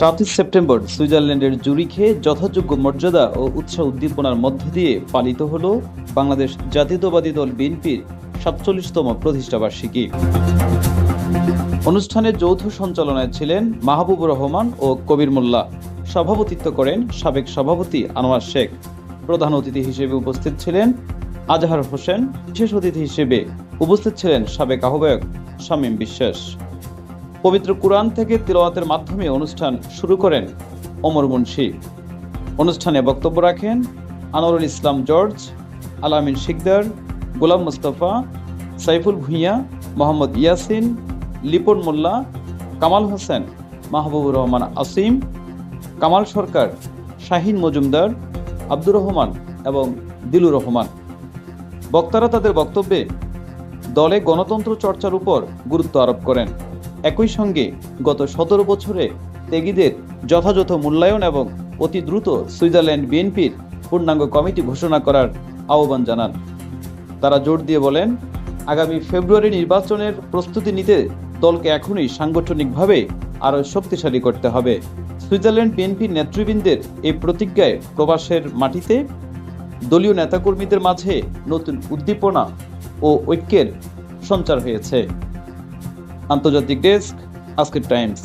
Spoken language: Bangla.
সাতই সেপ্টেম্বর সুইজারল্যান্ডের জুরিখে যথাযোগ্য মর্যাদা ও উৎসাহ উদ্দীপনার মধ্য দিয়ে পালিত হল বাংলাদেশ জাতীয়তাবাদী দল বিএনপির সাতচল্লিশতম প্রতিষ্ঠাবার্ষিকী অনুষ্ঠানে যৌথ সঞ্চালনায় ছিলেন মাহবুবুর রহমান ও কবির মোল্লা। সভাপতিত্ব করেন সাবেক সভাপতি আনোয়ার শেখ। প্রধান অতিথি হিসেবে উপস্থিত ছিলেন আজহার হোসেন। বিশেষ অতিথি হিসেবে উপস্থিত ছিলেন সাবেক আহ্বায়ক শামীম বিশ্বাস। পবিত্র কুরআন থেকে তিলওয়াতের মাধ্যমে অনুষ্ঠান শুরু করেন ওমর মুন্সি। অনুষ্ঠানে বক্তব্য রাখেন আনোয়ারুল ইসলাম জর্জ, আলামিন শিকদার, গোলাম মুস্তফা, সাইফুল ভুঁইয়া, মোহাম্মদ ইয়াসিন, লিপন মোল্লা, কামাল হোসেন, মাহবুবুর রহমান আসিম, কামাল সরকার, শাহিন মজুমদার, আব্দুর রহমান এবং দিলুর রহমান। বক্তারা তাদের বক্তব্যে দলে গণতন্ত্র চর্চার উপর গুরুত্ব আরোপ করেন। একই সঙ্গে গত সতেরো বছরে তেগিদের যথাযথ মূল্যায়ন এবং অতি দ্রুত সুইজারল্যান্ড বিএনপির পূর্ণাঙ্গ কমিটি ঘোষণা করার আহ্বান জানান। তারা জোর দিয়ে বলেন, আগামী ফেব্রুয়ারি নির্বাচনের প্রস্তুতি নিতে দলকে এখনই সাংগঠনিকভাবে আরও শক্তিশালী করতে হবে। সুইজারল্যান্ড বিএনপির নেতৃবৃন্দের এই প্রতিজ্ঞায় প্রবাসের মাটিতে দলীয় নেতাকর্মীদের মাঝে নতুন উদ্দীপনা ও ঐক্যের সঞ্চার হয়েছে। আন্তর্জাতিক ডেস্ক আজকের টাইমস।